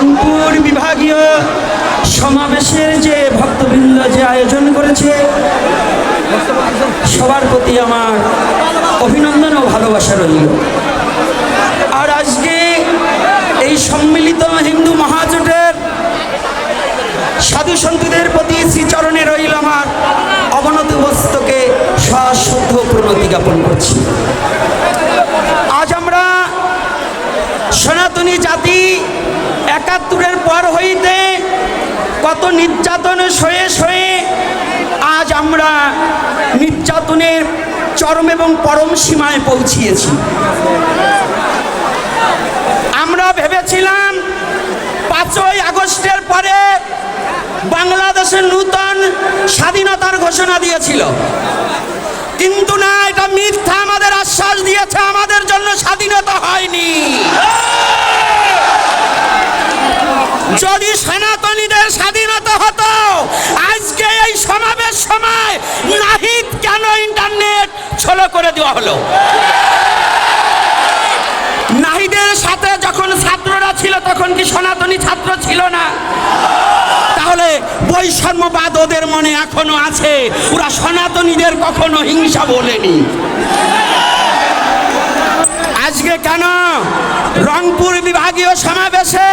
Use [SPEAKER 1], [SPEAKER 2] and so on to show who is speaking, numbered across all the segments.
[SPEAKER 1] রংপুর বিভাগীয় সমাবেশের যে ভক্তবৃন্দ যে আয়োজন করেছে, সবার প্রতি আমার অভিনন্দন ও ভালোবাসা রইল। আর আজকে এই সম্মিলিত হিন্দু মহাজোটের সাধু সন্তুদের প্রতি শ্রীচরণে রইল আমার অবনত বস্তুকে সশুদ্ধ প্রণতি জ্ঞাপন করছি। আজ আমরা সনাতনী জাতি একাত্তরের পর হইতে কত নির্যাতন সয়ে সয়ে আজ আমরা নির্যাতনের চরম এবং পরম সীমায় পৌঁছিয়েছি। আমরা ভেবেছিলাম পাঁচই আগস্টের পরে বাংলাদেশের নূতন স্বাধীনতার ঘোষণা দিয়েছিল। কিন্তু না, এটা মিথ্যা, আমাদের আশ্বাস দিয়েছে, আমাদের জন্য স্বাধীনতা হয়নি। দেওয়া হলো। নাহিদের সাথে যখন ছাত্ররা ছিল, তখন কি সনাতনী ছাত্র ছিল না? তাহলে বৈষম্যবাদ ওদের মনে এখনও আছে। ওরা সনাতনীদের কখনো হিংসা বলেনি। আজকে কেন রংপুর বিভাগীয় সমাবেশে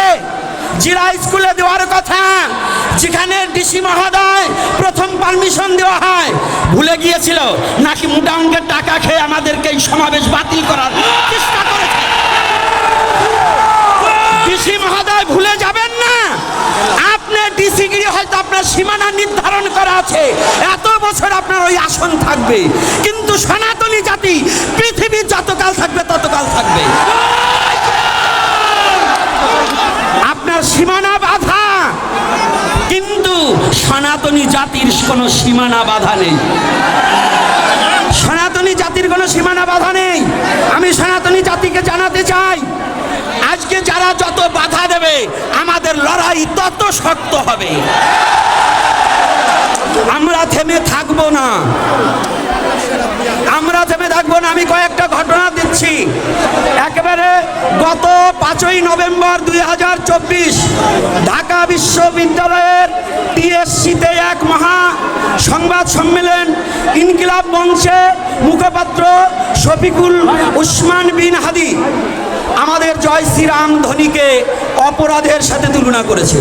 [SPEAKER 1] জিরা স্কুলে দেওয়ার কথা? যেখানে ডিসি মহোদয় পারমিশন দেওয়া হয়। ভুলে গিয়েছিল, নাকি মোটা অঙ্কের টাকা খেয়ে আমাদেরকে এই সমাবেশ বাতিল করার চেষ্টা করেছে? ডিসি মহোদয়, ভুলে যাবেন না। আপনি ডিসিগিরি হয়তো আপনার সীমানা নির্ধারণ করা আছে। এত বছর আপনার ওই আসন থাকবে। কিন্তু সনাতনী জাতি, পৃথিবীর যতকাল থাকবে ততকাল থাকবে আপনার সীমানা বাধা কিন্তু সনাতনী জাতির কোনো সীমানা বাধা নেই। সনাতনী জাতির কোনো সীমানা বাধা নেই। আমি সনাতনী জাতিকে জানাতে চাই, আজকে যারা যত বাধা দেবে, আমাদের লড়াই তত শক্ত হবে। আমরা থেমে থাকব না। আমরা থেমে থাকব না। আমি কয়েকটা ঘটনা দিচ্ছি একেবারে গত পাঁচই নভেম্বর দুই হাজার চব্বিশ ঢাকা বিশ্ববিদ্যালয়ের টিএসসিতে এক মহা সংবাদ সম্মেলন ইনকিলাব বংশে মুখপাত্র শফিকুল উসমান বিন হাদি আমাদের জয় শ্রীরাম ধ্বনিকে অপরাধের সাথে তুলনা করেছে।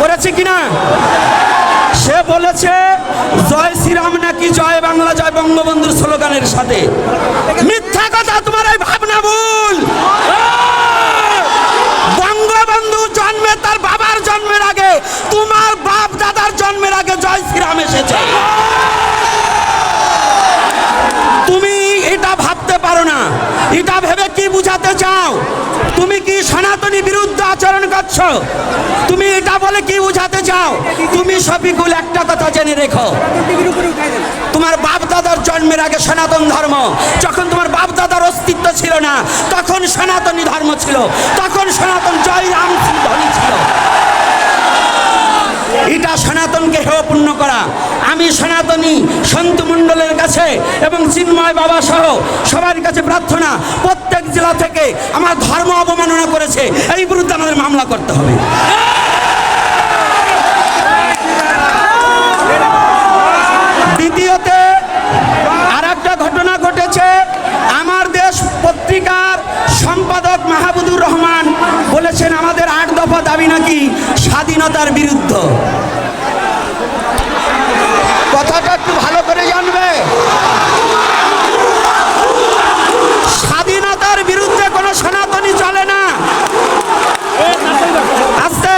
[SPEAKER 1] করেছে কিনা? সে বলেছে, জয় শ্রীরাম নাকি জয় বাংলা, জয় বঙ্গবন্ধুর স্লোগানের সাথে? মিথ্যা কথা, তোমার এই ভাবনা ভুল। বঙ্গবন্ধু জন্মে তার বাবার জন্মের আগে, তোমার বাপ দাদার জন্মের আগে জয় শ্রীরাম এসেছে। তুমি এটা ভাবতে পারো না। এটা ভেবে কি বুঝাতে চাও? তুমি কি সনাতনী বিরুদ্ধে আচরণ করছ? তুমি এটা বলে কি বুঝাতে চাও? তুমি সফিকুল একটা কথা জেনে রেখো। তোমার বাপ দাদার জন্মের আগে সনাতন ধর্ম। যখন তোমার বাপ দাদার অস্তিত্ব ছিল না, তখন সনাতনী ধর্ম ছিল। তখন সনাতন জয় রাম ধ্বনি ছিল। এটা সনাতনকে হেয়পূর্ণ করা। আমি সনাতনী সন্তু মণ্ডলের কাছে এবং চিন্ময় বাবা সহ সবার কাছে প্রার্থনা জেলা থেকে আমার ধর্ম অবমাননা করেছে এই বিরুদ্ধে আমাদের মামলা করতে হবে। দ্বিতীয়তে আর একটা ঘটনা ঘটেছে। আমার দেশ পত্রিকার সম্পাদক মাহবুদুর রহমান বলেছেন, আমাদের আট দফা দাবি নাকি স্বাধীনতার বিরুদ্ধ কথাটা একটু ভালো করে জানবে স্বাধীনতার বিরুদ্ধে কোনো সনাতনী চলে না আস্তে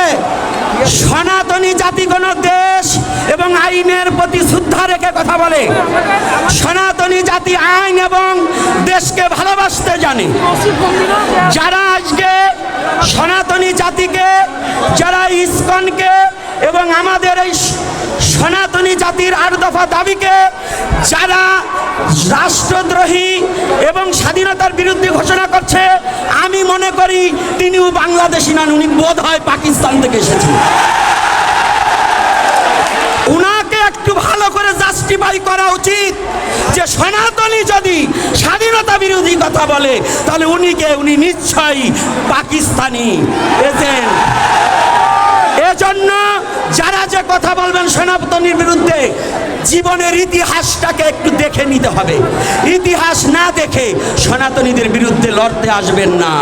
[SPEAKER 1] সনাতনী জাতি কোন দেশ এবং আইনের প্রতি শ্রদ্ধা রেখে কথা বলে। সনাতনী জাতি আইন এবং দেশকে ভালোবাসতে জানে। যারা আজকে সনাতনী জাতিকে, যারা ইস্কনকে এবং আমাদের এই সনাতনী জাতির আট দফা দাবিকে, যারা রাষ্ট্রদ্রোহী এবং স্বাধীনতার বিরুদ্ধে ঘোষণা করছে, আমি মনে করি তিনিও বাংলাদেশি নন উনি বোধ হয় পাকিস্তান থেকে এসেছেন উনাকে একটু ভালো করে জাস্ট জাস্টিফাই করা উচিত যে সনাতনী যদি স্বাধীনতা বিরোধী কথা বলে, তাহলে উনিকে উনি নিশ্চয়ই পাকিস্তানি। এজন্য যারা যে কথা বলবেন সনাতনীর বিরুদ্ধে, জীবনের ইতিহাসটাকে একটু দেখে নিতে হবে। ইতিহাস না দেখে সনাতনীদের বিরুদ্ধে লড়তে আসবেন না।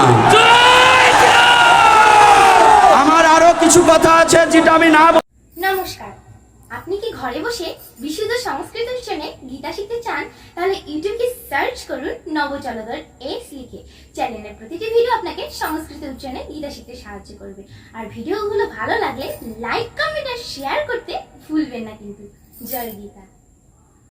[SPEAKER 1] আমার আরও কিছু কথা আছে যেটা আমি না
[SPEAKER 2] নমস্কার। আপনি কি ঘরে বসে বিশুদ্ধ সংস্কৃত উচ্চারণে গীতা শিখতে চান, তাহলে ইউটিউবে সার্চ করুন নবচলদর এস লিখে। চ্যানেলের প্রতিটি ভিডিও আপনাকে সংস্কৃত উচ্চারণে গীতা শিখতে সাহায্য করবে। আর ভিডিওগুলো ভালো লাগলে লাইক কমেন্ট আর শেয়ার করতে ভুলবেন না কিন্তু। জয় গীতা।